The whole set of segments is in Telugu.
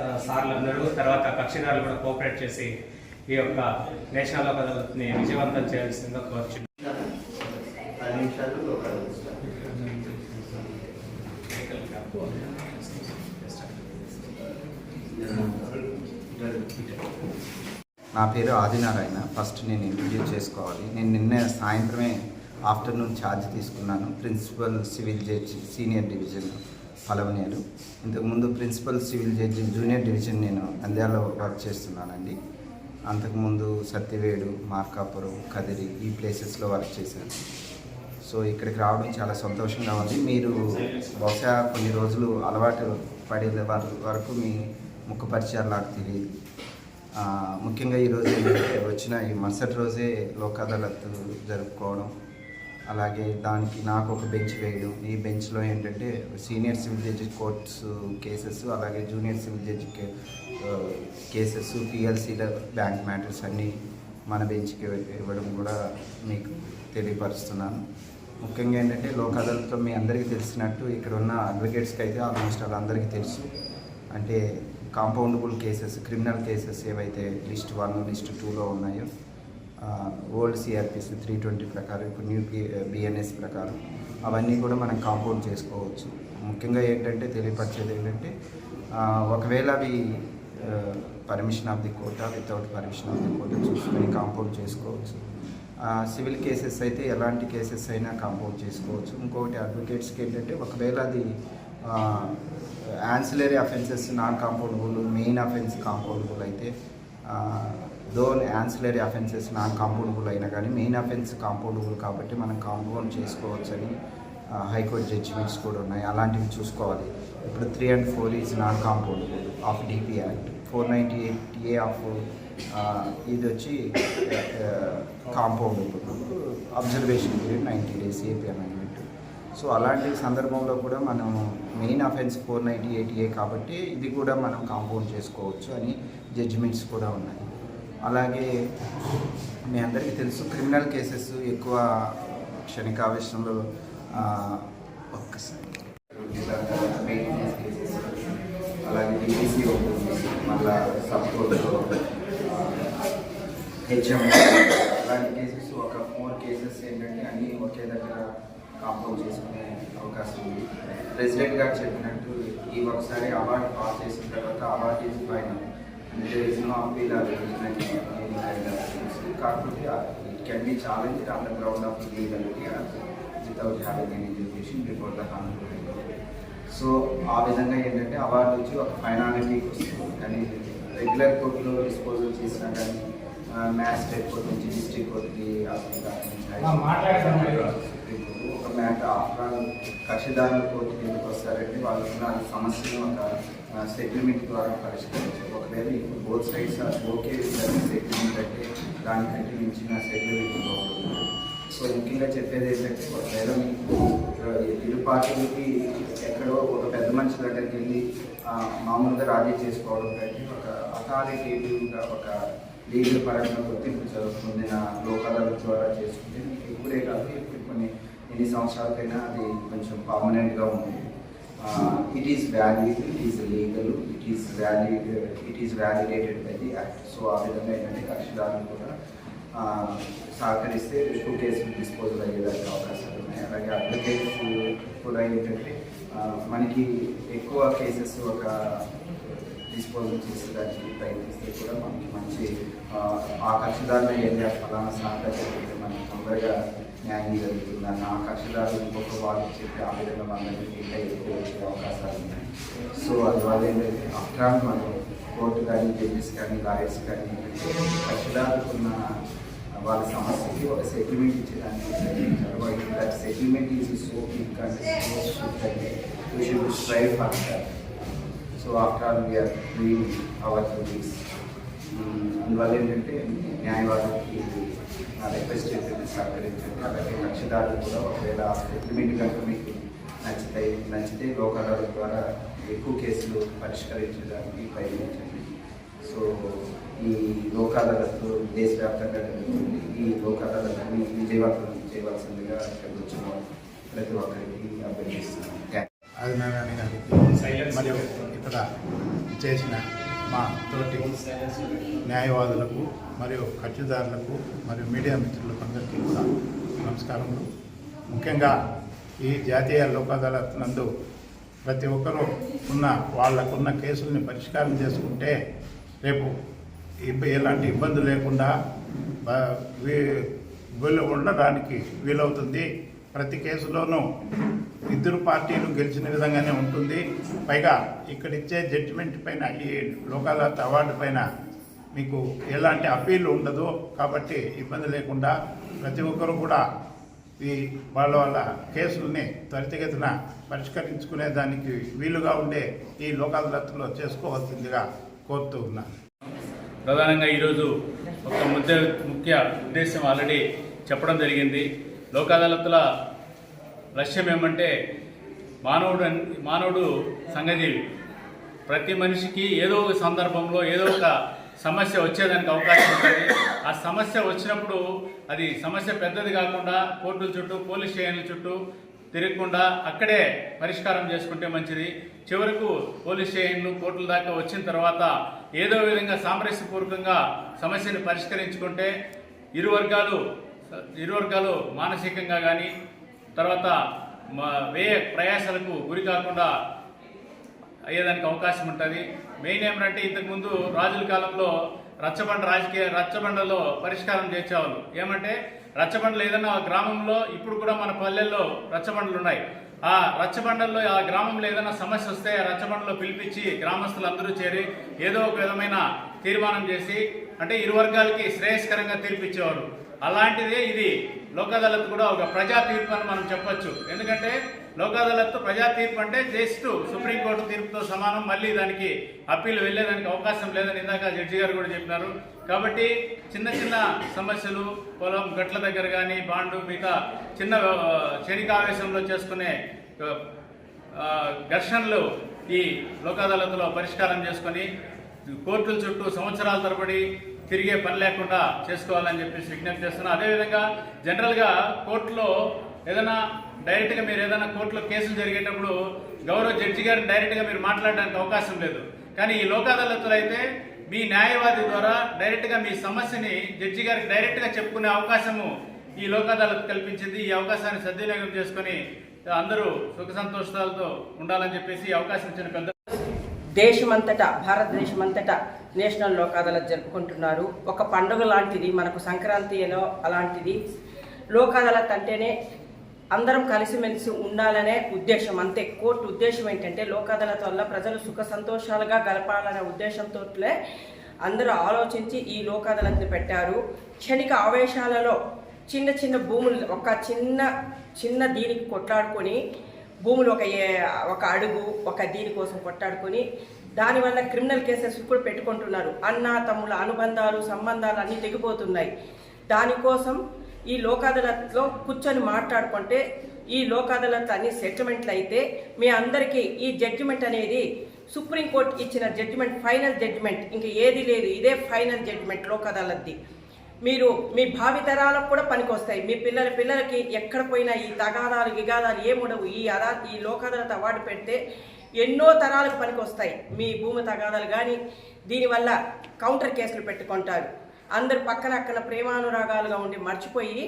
న్యాయ సార్లందరూ తర్వాత కక్షిదారులు కూడా కోఆపరేట్ చేసి ఈ యొక్క నేషనల్ లోక్ అదాలత్ని విజయవంతం చేయాల్సిందిగా కోరుచున్నాను లోకాలు నా పేరు ఆదినారాయణ. ఫస్ట్ నేను ఇంట్రడ్యూస్ చేసుకోవాలి. నేను నిన్న సాయంత్రమే ఆఫ్టర్నూన్ ఛార్జ్ తీసుకున్నాను. Principal civil judge senior division Palamaner. ఇంతకుముందు principal civil judge junior division నేను నంద్యాలలో వర్క్ చేస్తున్నానండి. అంతకుముందు సత్యవేడు మార్కాపురం కదిరి ఈ ప్లేసెస్లో వర్క్ చేశాను. సో ఇక్కడికి రావడం చాలా సంతోషంగా ఉంది. మీరు బహుశా కొన్ని రోజులు అలవాటు పడే వరకు మీ ముఖ పరిచయాలు నాకు తెలియదు. ముఖ్యంగా ఈరోజు వచ్చిన ఈ మరుసటి రోజే లోక్ అదాలత్ జరుపుకోవడం అలాగే దానికి నాకు ఒక బెంచ్ వేయడం. ఈ బెంచ్లో ఏంటంటే senior civil judge courts cases అలాగే జూనియర్ సివిల్ జడ్జి కేసెస్ పిఎల్సీల బ్యాంక్ మ్యాటర్స్ అన్నీ మన బెంచ్కి ఇవ్వడం కూడా మీకు తెలియపరుస్తున్నాను. ముఖ్యంగా ఏంటంటే లోక్ అదాలత్లో మీ అందరికీ తెలిసినట్టు ఇక్కడ ఉన్న అడ్వకేట్స్కి అయితే ఆల్మోస్ట్ వాళ్ళందరికీ తెలుసు. అంటే కాంపౌండబుల్ కేసెస్ క్రిమినల్ కేసెస్ ఏవైతే లిస్ట్ వన్ లిస్ట్ టూలో ఉన్నాయో ఓల్డ్ సిఆర్పిసి త్రీ ట్వంటీ ప్రకారం ఇప్పుడు న్యూ బిఎన్ఎస్ eh, ప్రకారం అవన్నీ కూడా మనం కాంపౌండ్ చేసుకోవచ్చు. ముఖ్యంగా ఏంటంటే తెలియపరిచేది ఏంటంటే ఒకవేళ అవి పర్మిషన్ ఆఫ్ ది కోర్టా వితౌట్ పర్మిషన్ ఆఫ్ ది కోట చూసుకొని కాంపౌండ్ చేసుకోవచ్చు. సివిల్ కేసెస్ అయితే ఎలాంటి కేసెస్ అయినా కాంపౌండ్ చేసుకోవచ్చు. ఇంకొకటి అడ్వకేట్స్కి ఏంటంటే ఒకవేళ అది ancillary offences non compoundable main offence compoundable అయితే Dhone ancillary offences non compoundable అయినా కానీ మెయిన్ అఫెన్స్ కాంపౌండబుల్ కాబట్టి మనం కాంపౌండ్ చేసుకోవచ్చని హైకోర్టు జడ్జిమెంట్స్ కూడా ఉన్నాయి. అలాంటివి చూసుకోవాలి. ఇప్పుడు three and four is non compoundable of DP act four ninety eight A of ఇది వచ్చి compoundable observation period ninety days AP amendment so అలాంటి సందర్భంలో కూడా మనం main offence four ninety eight A కాబట్టి ఇది కూడా మనం కాంపౌండ్ చేసుకోవచ్చు అని జడ్జిమెంట్స్ కూడా ఉన్నాయి. అలాగే మీ అందరికీ తెలుసు క్రిమినల్ కేసెస్ ఎక్కువ క్షణికావేశంలో ఆవేశంలో ఒక్కసారి. కేసెస్ అలాగే డిబిసి మళ్ళా సబ్ కోర్టులో హెచ్ఎం అలాంటి కేసెస్ ఒక ఫోర్ కేసెస్ ఏంటంటే అన్నీ ఒకే దగ్గర కాంపౌండ్ చేసుకునే అవకాశం ఉంది. ప్రెసిడెంట్ గారు చెప్పినట్టు ఈ ఒకసారి అవార్డు పాస్ చేసిన తర్వాత అవార్డు ఈజ్ ఫైనల్ అంటే నో కాకపోతే it can be challenge on ground of legality without having any education report the honourable so ఆ విధంగా ఏంటంటే అవార్డు వచ్చి ఒక ఫైనాలిటీకి వస్తుంది. కానీ రెగ్యులర్ కోర్టులో డిస్పోజల్ చేసినా కానీ మ్యాజిస్ట్రేట్ కోర్టు నుంచి డిస్ట్రిక్ట్ కోర్టుకి అసలు దాని ఒక మ్యాటర్ ఆఫ్టర్ ఆల్ కక్షిదారుల కోర్టు ఎందుకు వస్తారంటే వాళ్ళు ఉన్న సమస్యను ఒక సెటిల్మెంట్ ద్వారా పరిష్కరించారు ఒకవేళ ఇప్పుడు బోత్ సైడ్స్ ఓకే సెటిల్మెంట్ అంటే దానికంటే మించిన సెటిల్మెంట్ బాగుంటుంది సో ముఖ్యంగా చెప్పేది ఏంటంటే ఒకవేళ మీకు ఇరు పార్టీలకి ఎక్కడో ఒక పెద్ద మనిషి దగ్గరికి వెళ్ళి మామూలుగా రాజీ చేసుకోవడం కంటే ఒక అథారిటేటివ్గా ఒక లీగల్ పరంగా గుర్తింపు పొందిన నా లోకాల ద్వారా చేసుకుంటే మీకు ఇప్పుడే కాదు ఇప్పుడు కొన్ని ఎన్ని సంవత్సరాలకైనా అది కొంచెం పర్మనెంట్గా ఉంటుంది it is valid it is legal it is valid it is validated by the act so ఆ విధంగా ఏంటంటే కక్షిదారులు కూడా ఆ, సహకరిస్తే ఎక్కువ కేసులు డిస్పోజల్ అయ్యేదానికి అవకాశాలు ఉన్నాయి. అలాగే అడ్వకేట్స్ కూడా ఏంటంటే ఆ, మనకి ఎక్కువ కేసెస్ ఒక డిస్పోజల్ చేసేదానికి ప్రయత్నిస్తే కూడా మనకి మంచి ఆ, ఆ కక్షిదారుల ఏరియా ఫలానా సహకరిస్తే మనకి తొందరగా న్యాయం జరుగుతుందని ఆ కక్షిదారులు ఇంకొక వాళ్ళకి చెప్పి ఆ విధంగా మన దగ్గరికి ఇంకా ఎక్కువ వచ్చే అవకాశాలు ఉన్నాయి సో అందువల్ల ఏంటంటే ఆఫ్టర్ ఆల్ మనం కోర్టు కానీ జడ్జెస్ కానీ లాయర్స్ కానీ కక్షిదారులకు ఉన్న వాళ్ళ సమస్యకి ఒక సెటిల్మెంట్ ఇచ్చేదానికి ప్రయత్నించారు. That settlement is so big అంటే you should strive for that so after all we are doing our duties అందువల్ల ఏంటంటే న్యాయవాదికి నా రిక్వెస్ట్ ఏంటంటే సహకరించండి. అలాగే కక్షిదారులు కూడా ఒకవేళ సెటిల్మెంట్ కనుక మీకు నచ్చితే నచ్చితే లోక్ అదాలత్ ద్వారా ఎక్కువ కేసులు పరిష్కరించడానికి ప్రయత్నించండి. సో ఈ లోక్ అదాలత్ దేశవ్యాప్తంగా జరుగుతుంది. ఈ లోక్ అదాలత్ని విజయవంతం చేయవలసిందిగా ఇక్కడ వచ్చిన ప్రతి ఒక్కరికి అభ్యర్థిస్తున్నాను Silence. మరియు ఇతర చేసిన మా తోటి న్యాయవాదులకు మరియు కక్షిదారులకు మరియు మీడియా మిత్రులకు అందరికీ కూడా నమస్కారములు. ముఖ్యంగా ఈ జాతీయ లోక్ అదాలత్ నందు ప్రతి ఒక్కరూ ఉన్న వాళ్ళకున్న కేసుల్ని పరిష్కారం చేసుకుంటే రేపు ఎలాంటి ఇబ్బంది లేకుండా వీ- ఉండడానికి వీలవుతుంది. ప్రతి కేసులోనూ ఇద్దరు పార్టీలు గెలిచిన విధంగానే ఉంటుంది. పైగా ఇక్కడ ఇచ్చే జడ్జిమెంట్ పైన ఈ లోకాదాలత్ అవార్డు పైన మీకు ఎలాంటి అప్పీల్ ఉండదు కాబట్టి ఇబ్బంది లేకుండా ప్రతి ఒక్కరు కూడా ఈ వాళ్ళ వాళ్ళ కేసుల్ని త్వరితగతిన పరిష్కరించుకునే దానికి వీలుగా ఉండే ఈ లోకాదాలత్లో చేసుకోవాల్సిందిగా కోరుతూ ఉన్నాను. ప్రధానంగా ఈరోజు ఒక ముద్ద ముఖ్య ఉద్దేశం ఆల్రెడీ చెప్పడం జరిగింది. లోక్ అదాలత్ల లక్ష్యం ఏమంటే మానవుడు మానవుడు సంఘజీవి. ప్రతి మనిషికి ఏదో ఒక సందర్భంలో ఏదో ఒక సమస్య వచ్చేదానికి అవకాశం ఉంటుంది. ఆ సమస్య వచ్చినప్పుడు అది సమస్య పెద్దది కాకుండా కోర్టుల చుట్టూ పోలీస్ స్టేషన్ల చుట్టూ తిరగకుండా అక్కడే పరిష్కారం చేసుకుంటే మంచిది. చివరకు పోలీస్ స్టేషన్లు కోర్టుల దాకా వచ్చిన తర్వాత ఏదో విధంగా సామరస్యపూర్వకంగా సమస్యను పరిష్కరించుకుంటే ఇరు వర్గాలు ఇరు వర్గాలు మానసికంగా కానీ తర్వాత మా- వ్యయ ప్రయాసాలకు గురి కాకుండా అయ్యేదానికి అవకాశం ఉంటుంది. మెయిన్ ఏమంటే ఇంతకుముందు రాజుల కాలంలో రచ్చబండ రాజకీయ రచ్చబండలో పరిష్కారం చేసేవాళ్ళు. ఏమంటే రచ్చబండలు ఏదైనా ఆ గ్రామంలో ఇప్పుడు కూడా మన పల్లెల్లో రచ్చబండలు ఉన్నాయి. ఆ రచ్చబండల్లో ఆ గ్రామంలో ఏదైనా సమస్య వస్తే రచ్చబండలో పిలిపించి గ్రామస్తులందరూ చేరి ఏదో ఒక విధమైన తీర్మానం చేసి అంటే ఇరు వర్గాలకి శ్రేయస్కరంగా తీర్పిచ్చేవారు అలాంటిదే ఇది లోక్ అదాలత్ కూడా ఒక ప్రజా తీర్పు అని మనం చెప్పొచ్చు. ఎందుకంటే లోక్ అదాలత్ ప్రజా తీర్పు అంటే జస్ట్ సుప్రీంకోర్టు తీర్పుతో సమానం మళ్ళీ దానికి అప్పీల్ వెళ్ళేదానికి అవకాశం లేదని ఇందాక జడ్జి గారు కూడా చెప్పినారు. కాబట్టి చిన్న చిన్న సమస్యలు పొలం గట్ల దగ్గర కానీ బాండు మిగతా చిన్న ఆ, ఆవేశంలో చేసుకునే ఘర్షణలు ఈ లోక్ అదాలత్లో పరిష్కారం చేసుకొని కోర్టుల చుట్టూ సంవత్సరాల తరబడి తిరిగే పని లేకుండా చేసుకోవాలని చెప్పేసి విజ్ఞప్తి చేస్తున్నాను అదేవిధంగా జనరల్గా కోర్టులో ఏదైనా డైరెక్ట్గా మీరు ఏదైనా కోర్టులో కేసులు జరిగేటప్పుడు గౌరవ జడ్జి గారిని డైరెక్ట్గా మీరు మాట్లాడడానికి అవకాశం లేదు. కానీ ఈ లోక్ అదాలత్లో అయితే మీ న్యాయవాది ద్వారా డైరెక్ట్గా మీ సమస్యని జడ్జి గారికి డైరెక్ట్గా చెప్పుకునే అవకాశము ఈ లోక్ అదాలత్ కల్పించింది. ఈ అవకాశాన్ని సద్వినియోగం చేసుకొని అందరూ సుఖ సంతోషాలతో ఉండాలని చెప్పేసి అవకాశం ఇచ్చిన పెద్ద దేశమంతటా భారతదేశమంతటా నేషనల్ లోక్ అదాలత్ జరుపుకుంటున్నారు. ఒక పండుగ లాంటిది మనకు సంక్రాంతి ఏదో అలాంటిది. లోక్ అదాలత్ అంటేనే అందరం కలిసిమెలిసి ఉండాలనే ఉద్దేశం. అంతే కోర్టు ఉద్దేశం ఏంటంటే లోక్ అదాలత్ వల్ల ప్రజలు సుఖ సంతోషాలుగా గడపాలనే ఉద్దేశంతో అందరూ ఆలోచించి ఈ లోక్ అదాలత్ని పెట్టారు. క్షణిక ఆవేశాలలో చిన్న చిన్న భూములు ఒక చిన్న చిన్న దీనికి కొట్లాడుకొని భూములు ఒక ఒక అడుగు ఒక దీనికోసం కొట్టాడుకొని దానివల్ల క్రిమినల్ కేసెస్ ఇప్పుడు పెట్టుకుంటున్నారు. అన్న తమ్ముల అనుబంధాలు సంబంధాలు అన్నీ తెగిపోతున్నాయి దానికోసం ఈ లోక్ అదాలత్లో కూర్చొని మాట్లాడుకుంటే ఈ లోక్ అదాలత్ అన్ని సెటిల్మెంట్లు అయితే మీ అందరికీ ఈ జడ్జిమెంట్ అనేది సుప్రీంకోర్టు ఇచ్చిన జడ్జిమెంట్ ఫైనల్ జడ్జిమెంట్ ఇంకా ఏది లేదు. ఇదే ఫైనల్ జడ్జిమెంట్ లోక్ అదాలత్ది మీరు మీ భావితరాలకు కూడా పనికొస్తాయి. మీ పిల్లల పిల్లలకి ఎక్కడ పోయినా ఈ తగాదాలు గిగాదాలు ఏముండవు ఈ అదా ఈ లోక్ అవార్డు పెడితే ఎన్నో తరాలకు పనికొస్తాయి. మీ భూమి తగాదాలు కానీ దీనివల్ల కౌంటర్ కేసులు పెట్టుకుంటారు. అందరు పక్కన అక్కన ప్రేమానురాగాలుగా ఉండి మర్చిపోయి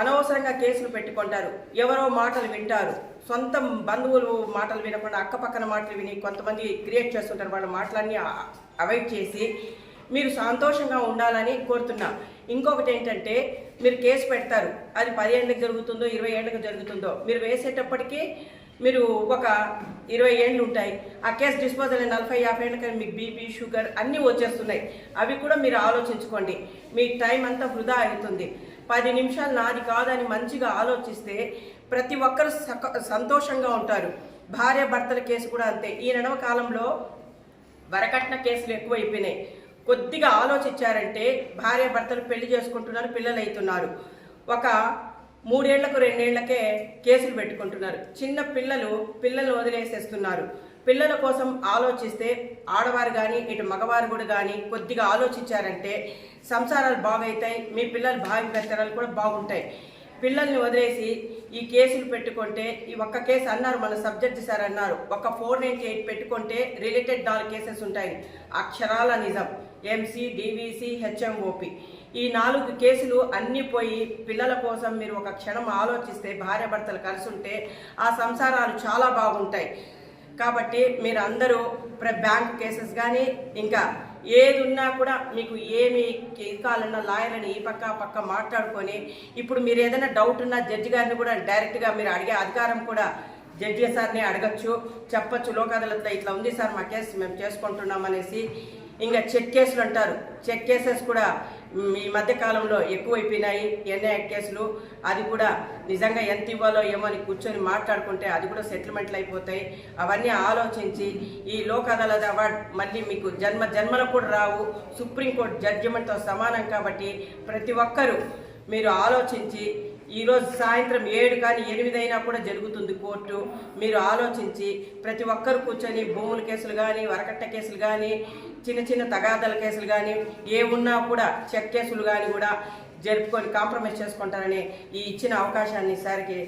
అనవసరంగా కేసులు పెట్టుకుంటారు. ఎవరో మాటలు వింటారు. సొంత బంధువులు మాటలు వినకుండా అక్కపక్కన మాటలు విని కొంతమంది క్రియేట్ చేస్తుంటారు. వాళ్ళ మాటలన్నీ అవాయిడ్ చేసి మీరు సంతోషంగా ఉండాలని కోరుతున్నా. ఇంకొకటి ఏంటంటే మీరు కేసు పెడతారు. అది పది ఏళ్ళకి జరుగుతుందో ఇరవై ఏళ్ళకి జరుగుతుందో. మీరు వేసేటప్పటికీ మీరు ఒక ఇరవై ఏళ్ళు ఉంటాయి. ఆ కేసు డిస్పోజల్ అయిన నలభై యాభై ఏళ్ళకి మీకు బీపీ షుగర్ అన్నీ వచ్చేస్తున్నాయి. అవి కూడా మీరు ఆలోచించుకోండి. మీ టైం అంతా వృధా అవుతుంది. పది నిమిషాలు నాది కాదని మంచిగా ఆలోచిస్తే ప్రతి ఒక్కరు సక- సంతోషంగా ఉంటారు. భార్య భర్తల కేసు కూడా అంతే. ఈ నడవ కాలంలో వరకట్న కేసులు ఎక్కువైపోయినాయి. కొద్దిగా ఆలోచించారంటే భార్య భర్తలు పెళ్ళి చేసుకుంటున్నారు పిల్లలు అవుతున్నారు ఒక మూడేళ్ళకు రెండేళ్ళకే కేసులు పెట్టుకుంటున్నారు. చిన్న పిల్లలు పిల్లలు వదిలేసేస్తున్నారు. పిల్లల కోసం ఆలోచిస్తే ఆడవారు కానీ ఇటు మగవారు కూడా కానీ కొద్దిగా ఆలోచించారంటే సంసారాలు బాగవుతాయి మీ పిల్లల భావి పెత్తనాలు కూడా బాగుంటాయి. పిల్లల్ని వదిలేసి ఈ కేసులు పెట్టుకుంటే ఈ ఒక్క కేసు అన్నారు మన సబ్జెక్ట్ సార్ అన్నారు. ఒక ఫోర్ నైన్టీ ఎయిట్ పెట్టుకుంటే రిలేటెడ్ నాలుగు కేసెస్ ఉంటాయి. అక్షరాల నిజం ఎంసీ డివిసి హెచ్ఎంఓపి. ఈ నాలుగు కేసులు అన్నీ పోయి పిల్లల కోసం మీరు ఒక క్షణం ఆలోచిస్తే భార్యాభర్తలు కలిసి ఉంటే ఆ సంసారాలు చాలా బాగుంటాయి. కాబట్టి మీరు అందరూ ప్ర- బ్యాంక్ కేసెస్ కానీ ఇంకా ఏది ఉన్నా కూడా మీకు ఏమి కావాలన్నా లాయర్ అని ఈ పక్క పక్క మాట్లాడుకొని ఇప్పుడు మీరు ఏదైనా డౌట్ ఉన్నా జడ్జి గారిని కూడా డైరెక్ట్గా మీరు అడిగే అధికారం కూడా జడ్జి సార్ని అడగచ్చు చెప్పచ్చు లోక్ అదాలత్లో ఇట్లా ఉంది సార్ మా కేసు మేము చేసుకుంటున్నాం అనేసి ఇంకా చెక్ కేసులు అంటారు. చెక్ కేసెస్ కూడా ఈ మధ్య కాలంలో ఎక్కువైపోయినాయి. ఎన్ఐ కేసులు అది కూడా నిజంగా ఎంత ఇవ్వాలో ఏమో అని కూర్చొని మాట్లాడుకుంటే అది కూడా సెటిల్మెంట్లు అయిపోతాయి. అవన్నీ ఆలోచించి ఈ లోక్ అదాలత్ అవార్డు మళ్ళీ మీకు జన్మ జన్మలకు కూడా రావు. సుప్రీంకోర్టు జడ్జిమెంట్తో సమానం కాబట్టి ప్రతి ఒక్కరూ మీరు ఆలోచించి ఈరోజు సాయంత్రం ఏడు కానీ ఎనిమిది అయినా కూడా జరుగుతుంది కోర్టు. మీరు ఆలోచించి ప్రతి ఒక్కరు కూర్చొని భూముల కేసులు కానీ వరకట్ట కేసులు కానీ చిన్న చిన్న తగాదల కేసులు కానీ ఏ ఉన్నా కూడా చెక్ కేసులు కానీ కూడా జరుపుకొని కాంప్రమైజ్ చేసుకుంటారని ఈ ఇచ్చిన అవకాశాన్ని ఈసారికి